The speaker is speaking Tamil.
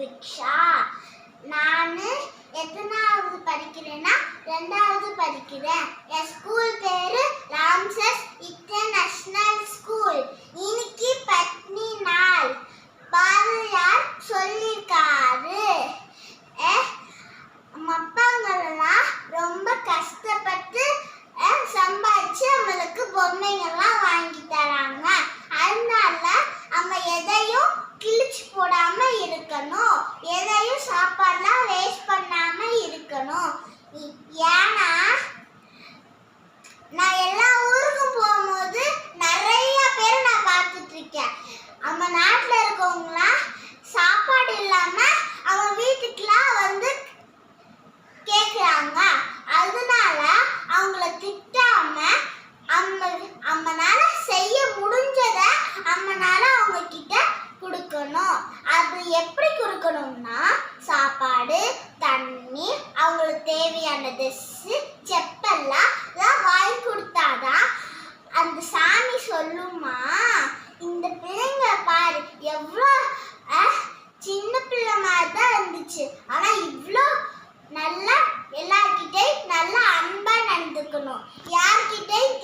பிக்ஷா. நான் எத்தனாவது படிக்கிறேன்னா ரெண்டாவது படிக்கிறேன். என் ஸ்கூல் பேரு ராம்சஸ் நம்மனால அவங்க கிட்ட கொடுக்கணும். அது எப்படி கொடுக்கணும்னா சாப்பாடு தண்ணி அவங்களுக்கு தேவையான ட்ரெஸ்ஸு செப்பல்லாம் தான் வாங்கி கொடுத்தாதான் அந்த சாமி சொல்லுமா இந்த பிள்ளைங்க பாரு எவ்வளோ சின்ன பிள்ளை மாதிரி தான் இருந்துச்சு. ஆனால் இவ்வளோ நல்லா எல்லார்கிட்டையும் நல்லா அன்பாக நடந்துக்கணும். யார்கிட்டையும்